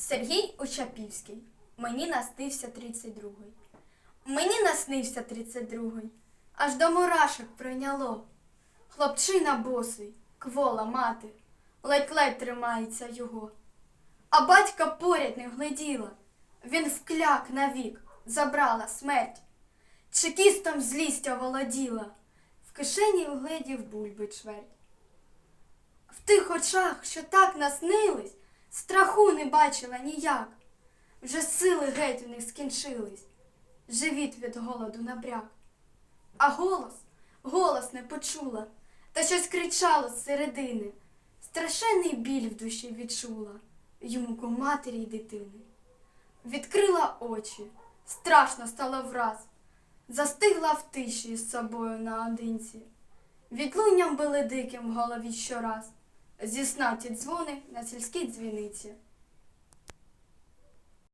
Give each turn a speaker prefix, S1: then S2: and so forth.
S1: Сергій Учапівський. Мені наснився 32-й. Мені наснився 32-й. Аж до мурашок прийняло. Хлопчина босий, квола мати, ледь-ледь тримається його. А батька поряд не гляділа. Він вкляк навік, забрала смерть. Чекістом злість оволоділа, в кишені вгледів бульби чверть. В тих очах, що так наснились, страху не бачила ніяк. Вже сили геть у них скінчились, живіт від голоду набряк. А голос, голос не почула, та щось кричало з середини. Страшенний біль в душі відчула йому ко матері й дитини. Відкрила очі, страшно стало враз, застигла в тиші з собою наодинці. Відлунням били диким в голові щораз, зі сна ті дзвони на сільській дзвіниці.